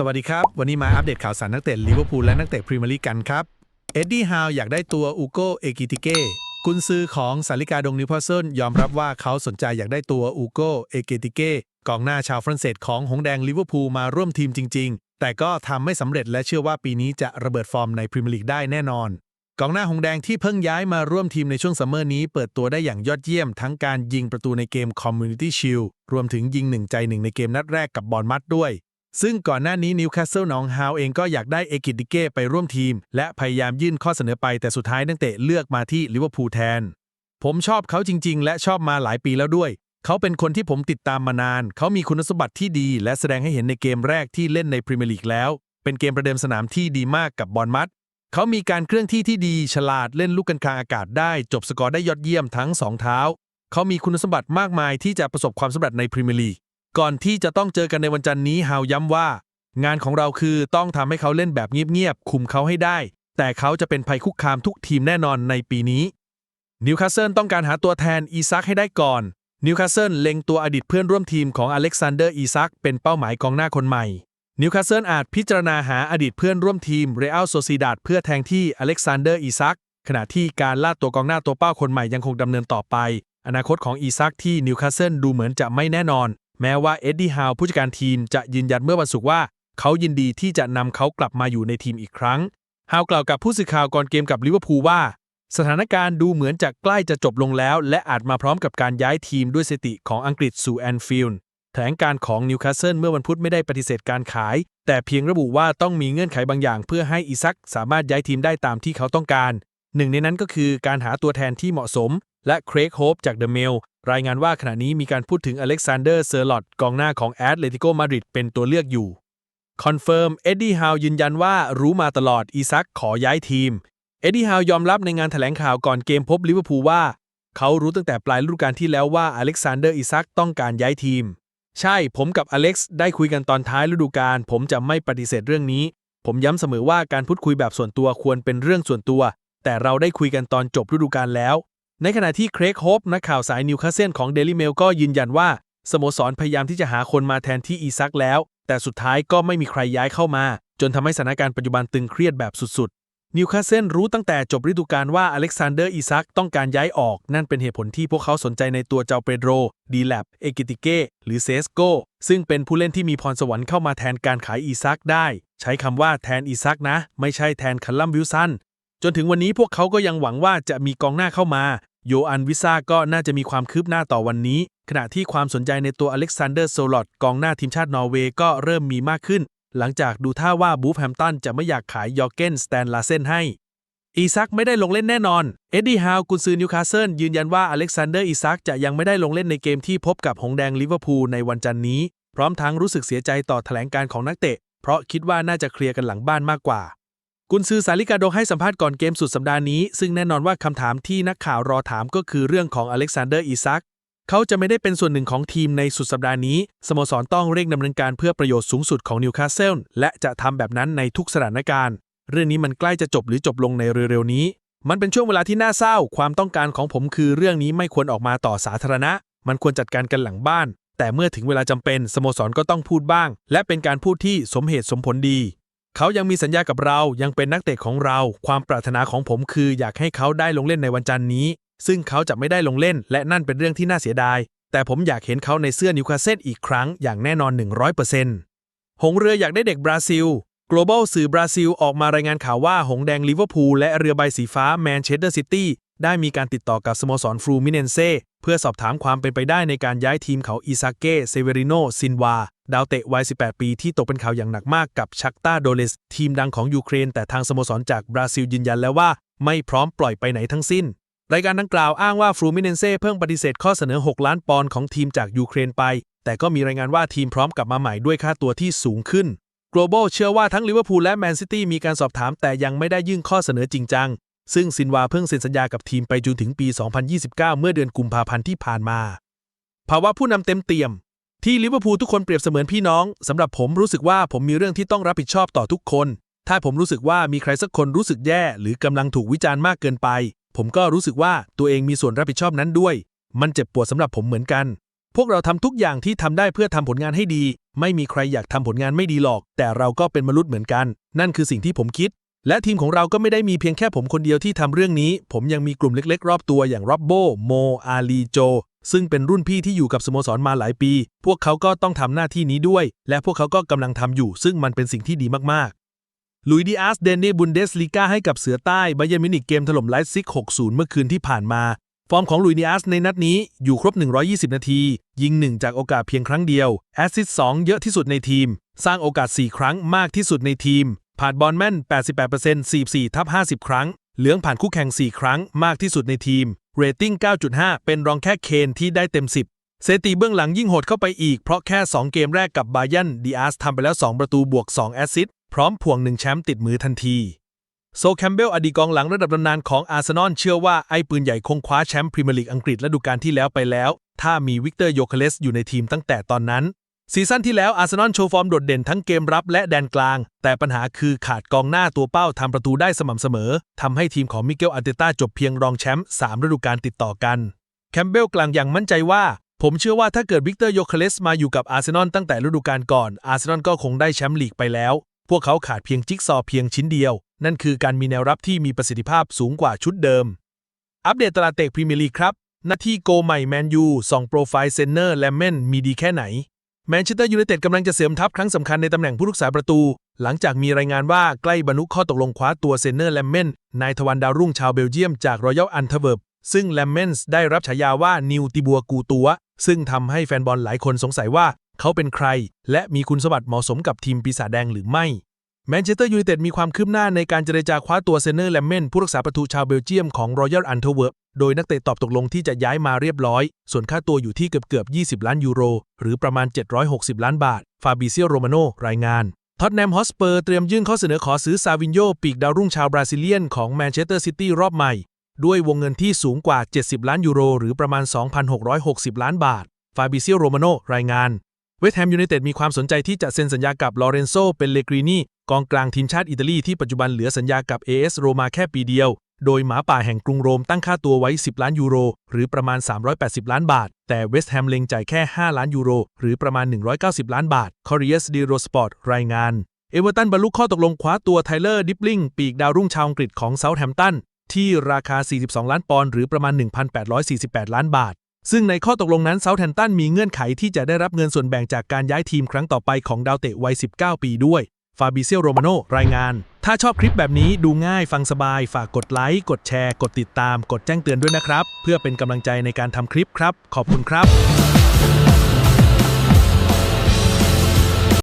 สวัสดีครับ วันนี้มาอัปเดตข่าวสารนักเตะลิเวอร์พูลและนักเตะพรีเมียร์ลีกกันครับ เอ็ดดี้ฮาวอยากได้ตัวอูโกเอกิติเก้กุนซือของสาริกาดงนิวคาสเซิลยอมรับว่าเขาสนใจอยากได้ตัวอูโกเอกิติเก้กองหน้าชาวฝรั่งเศสของหงแดงลิเวอร์พูลมาร่วมทีมจริง ๆ แต่ก็ทำไม่สำเร็จและเชื่อว่าปีนี้จะระเบิดฟอร์มในพรีเมียร์ลีกได้แน่นอน กองหน้าหงแดงที่เพิ่งย้ายมาร่วมทีมในช่วงซัมเมอร์นี้ เปิดตัวได้อย่างยอดเยี่ยม ทั้งการยิงประตูในเกม Community Shield รวมถึงยิงหนึ่งใจหนึ่งในเกมนัดแรกกับบอลมัดด้วย ซึ่งก่อนหน้านี้นิวคาสเซิลนองฮาวเองก็อยากได้เอกิดิเก้ไปร่วมทีม และพยายามยื่นข้อเสนอไปแต่สุดท้ายนักเตะเลือกมาที่ลิเวอร์พูลแทน ผมชอบเขาจริง ๆ และชอบมาหลายปีแล้วด้วย เขาเป็นคนที่ผมติดตามมานาน เขามีคุณสมบัติที่ดี และแสดงให้เห็นในเกมแรกที่เล่นในพรีเมียร์ลีกแล้ว เป็นเกมประเดิมสนามที่ดีมากกับบอลมัดเขามีการเคลื่อนที่ที่ดี ฉลาดเล่นลูกกันกลางอากาศได้ จบสกอร์ได้ยอดเยี่ยมทั้งสองเท้า เขามีคุณสมบัติมากมายที่จะประสบความสำเร็จในพรีเมียร์ลีก ก่อนที่จะต้องเจอกันในวันจันทร์นี้ฮาวย้ำว่า งานของเราคือต้องทำให้เขาเล่นแบบเงียบๆ คุมเขาให้ได้ แต่เขาจะเป็นภัยคุกคามทุกทีมแน่นอนในปีนี้ นิวคาสเซิลต้องการหาตัวแทนอีซักให้ได้ก่อน นิวคาสเซิลเล็งตัวอดีตเพื่อนร่วมทีมของอเล็กซานเดอร์อีซักเป็นเป้าหมายกองหน้าคนใหม่ นิวคาสเซิลอาจพิจารณาหาอดีตเพื่อนร่วมทีมเรอัลโซซิดาดเพื่อแทงที่อเล็กซานเดอร์อีซักขณะที่การล่าตัวกองหน้าตัวเป้าคนใหม่ยังคงดำเนินต่อไป อนาคตของอีซักที่นิวคาสเซิลดูเหมือนจะไม่แน่นอน แม้ว่าเอ็ดดี้ฮาวผู้จัดการทีมจะยืนยันเมื่อวันศุกร์ว่า เขายินดีที่จะนำเขากลับมาอยู่ในทีมอีกครั้ง ฮาวกล่าวกับผู้สื่อข่าวก่อนเกมกับลิเวอร์พูลว่า สถานการณ์ดูเหมือนจะใกล้จะจบลงแล้ว และอาจมาพร้อมกับการย้ายทีมด้วยสติของอังกฤษสู่แอนฟิลด์แถลงการของนิวคาสเซิลเมื่อวันพุธไม่ได้ปฏิเสธการขาย แต่เพียงระบุว่าต้องมีเงื่อนไขบางอย่าง เพื่อให้อิซักสามารถย้ายทีมได้ตามที่เขาต้องการ หนึ่งในนั้นก็คือการหาตัวแทนที่เหมาะสม และเครกโฮปจากเดอะเมล รายงานว่าขณะนี้มีการพูดถึงอเล็กซานเดอร์เซอร์ลอตกองหน้าของแอตเลติโกมาดริดเป็นตัวเลือกอยู่คอนเฟิร์มเอ็ดดี้ฮาวยืนยันว่ารู้มาตลอดอีซักขอย้ายทีม เอ็ดดี้ฮาวยอมรับในงานแถลงข่าวก่อนเกมพบลิเวอร์พูลว่า เขารู้ตั้งแต่ปลายฤดูกาลที่แล้วว่าอเล็กซานเดอร์อิซักต้องการย้ายทีม ใช่ผมกับอเล็กซ์ได้คุยกันตอนท้ายฤดูกาลผมจะไม่ปฏิเสธเรื่องนี้ ผมย้ำเสมอว่าการพูดคุยแบบส่วนตัวควรเป็นเรื่องส่วนตัว แต่เราได้คุยกันตอนจบฤดูกาลแล้ว ในขณะที่เครกโฮปนักข่าวสายนิวคาสเซิลของเดลิเมลก็ยืนยันว่า สโมสรพยายามที่จะหาคนมาแทนที่อีซักแล้ว แต่สุดท้ายก็ไม่มีใครย้ายเข้ามา จนทำให้สถานการณ์ปัจจุบันตึงเครียดแบบสุดๆ นิวคาสเซิลรู้ตั้งแต่จบฤดูกาลว่าอเล็กซานเดอร์อีซักต้องการย้ายออก นั่นเป็นเหตุผลที่พวกเขาสนใจในตัวเจ้าเปโดร ดีแลบเอกิติเก้หรือเซสโกซึ่งเป็นผู้เล่นที่มีพรสวรรค์เข้ามาแทนการขายอีซักได้ ใช้คำว่าแทนอีซักนะ ไม่ใช่แทนคัลลัมวิลสันจนถึงวันนี้พวกเขาก็ยังหวังว่าจะมีกองหน้าเข้ามา โยอันวิซ่าก็น่าจะมีความคืบหน้าต่อวันนี้ ขณะที่ความสนใจในตัวอเล็กซานเดอร์โซลอตกองหน้าทีมชาตินอร์เวย์ก็เริ่มมีมากขึ้น หลังจากดูท่าว่าบูฟแฮมตันจะไม่อยากขายยอร์เกนสแตนลาเซนให้ อีซักไม่ได้ลงเล่นแน่นอน เอ็ดดี้ฮาวกุนซือนิวคาสเซิลยืนยันว่าอเล็กซานเดอร์อีซักจะยังไม่ได้ลงเล่นในเกมที่พบกับหงแดงลิเวอร์พูลในวันจันทร์นี้ พร้อมทั้งรู้สึกเสียใจต่อแถลงการของนักเตะ เพราะคิดว่าน่าจะเคลียร์กันหลังบ้านมากกว่า กุนซือสาลิกาโดให้สัมภาษณ์ก่อนเกมสุดสัปดาห์นี้ ซึ่งแน่นอนว่าคำถามที่นักข่าวรอถามก็คือเรื่องของอเล็กซานเดอร์อีซักเขาจะไม่ได้เป็นส่วนหนึ่งของทีมในสุดสัปดาห์นี้ สโมสรต้องเร่งดำเนินการเพื่อประโยชน์สูงสุดของนิวคาสเซิลและจะทำแบบนั้นในทุกสถานการณ์ เรื่องนี้มันใกล้จะจบหรือจบลงในเร็วๆนี้ มันเป็นช่วงเวลาที่น่าเศร้า ความต้องการของผมคือเรื่องนี้ไม่ควรออกมาต่อสาธารณะ มันควรจัดการกันหลังบ้าน แต่เมื่อถึงเวลาจำเป็นสโมสรก็ต้องพูดบ้าง และเป็นการพูดที่สมเหตุสมผลดี เขายังมีสัญญากับเรายังเป็นนักเตะของเรา ความปรารถนาของผมคืออยากให้เขาได้ลงเล่นในวันจันทร์นี้ ซึ่งเขาจะไม่ได้ลงเล่น และนั่นเป็นเรื่องที่น่าเสียดาย แต่ผมอยากเห็นเขาในเสื้อนิวคาสเซิลอีกครั้งอย่างแน่นอน 100%หงเรืออยากได้เด็กบราซิล global สื่อบราซิล ออกมารายงานข่าวว่าหงแดงลิเวอร์พูลและเรือใบสีฟ้าแมนเชสเตอร์ซิตี้ ได้มีการติดต่อกับสโมสรฟรูมิเนนเซ่เพื่อสอบถามความเป็นไปได้ในการย้ายทีมเขาอิซาเก้เซเวริโนซินวา ดาวเตะวัย 18 ปีที่ตกเป็นข่าวอย่างหนักมากกับชักตาโดเลส ทีมดังของยูเครน แต่ทางสโมสรจากบราซิลยืนยันแล้วว่า ไม่พร้อมปล่อยไปไหนทั้งสิ้น รายการดังกล่าวอ้างว่าฟรูมิเนนเซ่เพิ่งปฏิเสธข้อเสนอ 6 ล้านปอนด์ของทีมจากยูเครนไป แต่ก็มีรายงานว่าทีมพร้อมกลับมาใหม่ด้วยค่าตัวที่สูงขึ้น global เชื่อว่าทั้งลิเวอร์พูลและแมนซิตี้มีการสอบถามแต่ยังไม่ได้ยื่นข้อเสนอจริงจัง ซึ่งซินวาเพิ่งเซ็นสัญญากับทีมไปจนถึงปี 2029 เมื่อเดือนกุมภาพันธ์ที่ผ่านมา ภาวะผู้นำเต็มเตี่ยม ที่ลิเวอร์พูลทุกคนเปรียบเสมือนพี่น้องสำหรับผมรู้สึกว่าผมมีเรื่องที่ต้องรับผิดชอบต่อทุกคน ถ้าผมรู้สึกว่ามีใครสักคนรู้สึกแย่หรือกำลังถูกวิจารณ์มากเกินไป ผมก็รู้สึกว่าตัวเองมีส่วนรับผิดชอบนั้นด้วย มันเจ็บปวดสำหรับผมเหมือนกัน พวกเราทำทุกอย่างที่ทำได้เพื่อทำผลงานให้ดี ไม่มีใครอยากทำผลงานไม่ดีหรอก แต่เราก็เป็นมนุษย์เหมือนกัน นั่นคือสิ่งที่ผมคิด และทีมของเราก็ไม่ได้มีเพียงแค่ผมคนเดียวที่ทำเรื่องนี้ ผมยังมีกลุ่มเล็กๆ รอบตัวอย่างร็อบโบ โม อาลี โจ ซึ่งเป็นรุ่นพี่ที่อยู่กับสโมสรมาหลายปี พวกเขาก็ต้องทำหน้าที่นี้ด้วย และพวกเขาก็กำลังทำอยู่ ซึ่งมันเป็นสิ่งที่ดีมากๆลุยดิอาสเดนเน่บุนเดสลีกาให้กับเสือใต้บาเยมินิกเกมถล่มไลฟ์ซิก 60 เมื่อคืนที่ผ่านมา ฟอร์มของลุยดิอาสในนัดนี้อยู่ครบ 120 นาที ยิง 1 จากโอกาสเพียงครั้งเดียวแอสซิสต์2เยอะที่สุดในทีม สร้างโอกาส 4 ครั้งมากที่สุดในทีม ผ่านบอลแม่น 88% 44ทับ50 ครั้ง เหลืองผ่านคู่แข่ง 4 ครั้งมากที่สุดในทีม เรตติ้ง 9.5 เป็นรองแค่เคนที่ได้เต็ม 10 เซตีเบื้องหลังยิ่งโหดเข้าไปอีก เพราะแค่ 2 เกมแรกกับบายันดีอาสทำไปแล้ว 2 ประตูบวก 2 แอสซิสต์พร้อมพ่วง 1 แชมป์ติดมือทันที โซแคมเบลอดีตกองหลังระดับตำนานของอาร์เซนอลเชื่อว่าไอ้ปืนใหญ่คงคว้าแชมป์พรีเมียร์ลีกอังกฤษฤดูกาลที่แล้วไปแล้ว ถ้ามีวิกเตอร์โยเคเลสอยู่ในทีมตั้งแต่ตอนนั้น ซีซั่นที่แล้วอาร์เซนอลโชว์ฟอร์มโดดเด่นทั้งเกมรับและแดนกลาง แต่ปัญหาคือขาดกองหน้าตัวเป้าทำประตูได้สม่ำเสมอทำให้ทีมของมิเกลอาร์เตต้าจบเพียงรองแชมป์3ฤดูกาลติดต่อกัน แคมเบลกลางอย่างมั่นใจว่า ผมเชื่อว่าถ้าเกิดวิกเตอร์โยเคเลสมาอยู่กับอาร์เซนอลตั้งแต่ฤดูกาลก่อน อาร์เซนอลก็คงได้แชมป์ลีกไปแล้ว พวกเขาขาดเพียงจิ๊กซอเพียงชิ้นเดียว นั่นคือการมีแนวรับที่มีประสิทธิภาพสูงกว่าชุดเดิม อัปเดตตลาดเตะพรีเมียร์ลีกครับหน้าที่โกใหม่แมนยูส่องโปรไฟล์เซนเนอร์และเมนมีดีแค่ไหน แมนเชสเตอร์ยูไนเต็ดกำลังจะเสริมทัพครั้งสำคัญในตำแหน่งผู้รักษาประตู หลังจากมีรายงานว่าใกล้บรรลุข้อตกลงคว้าตัวเซนเนอร์แลมเมนนายทวันดาวรุ่งชาวเบลเยียมจากรอยัลอันเทเวิร์บซึ่งแลมเมนส์ได้รับฉายาว่านิวติบัวกูตัว ซึ่งทำให้แฟนบอลหลายคนสงสัยว่าเขาเป็นใคร และมีคุณสมบัติเหมาะสมกับทีมปีศาจแดงหรือไม่ แมนเชสเตอร์ยูไนเต็ดมีความคืบหน้าในการเจรจาคว้าตัวเซนเนอร์แลมเมนผู้รักษาประตูชาวเบลเยียมของรอยัลอันเทเวิร์บโดยนักเตะตอบตกลงที่จะย้ายมาเรียบร้อย ส่วนค่าตัวอยู่ที่เกือบเกือบ 20 ล้านยูโร หรือประมาณ 760 ล้านบาท ฟาบิเซียโรมาโนรายงาน ท็อตแนมฮอสเปอร์เตรียมยื่นข้อเสนอขอซื้อซาวินโยปีกดาวรุ่งชาวบราซิเลียนของแมนเชสเตอร์ซิตี้รอบใหม่ ด้วยวงเงินที่สูงกว่า 70 ล้านยูโร หรือประมาณ 2,660 ล้านบาท ฟาบิเซียโรมาโนรายงานเวสต์แฮมยูไนเต็ดมีความสนใจที่จะเซ็นสัญญากับลอเรนโซ เปนเลกรีนี กองกลางทีมชาติอิตาลีที่ปัจจุบันเหลือสัญญากับ AS โรมาแค่ปีเดียว โดยหมาป่าแห่งกรุงโรมตั้งค่าตัวไว้ 10 ล้านยูโร หรือประมาณ 380 ล้านบาท แต่เวสต์แฮมเล็งจ่ายแค่ 5 ล้านยูโร หรือประมาณ 190 ล้านบาท c o r r i e r d e l o Sport รายงาน เอเวอร์ตันบรรลุข้อตกลงคว้าตัวไทเลอร์ดิปลิงปีกดาวรุ่งชาวอังกฤษของเซาท์แฮมป์ตันที่ราคา 42 ล้านปอนด์หรือประมาณ 1,848 ล้านบาท ซึ่งในข้อตกลงนั้นเซาท์แฮมป์ตันมีเงื่อนไขที่จะได้รับเงินส่วนแบ่งจากการย้ายทีมครั้งต่อไปของดาวเตะวัย 19 ปีด้วย ฟาบิเซียโรมาโนรายงาน ถ้าชอบคลิปแบบนี้ดูง่ายฟังสบาย ฝากกดไลค์ กดแชร์ กดติดตาม กดแจ้งเตือนด้วยนะครับ เพื่อเป็นกำลังใจในการทำคลิปครับ ขอบคุณครับ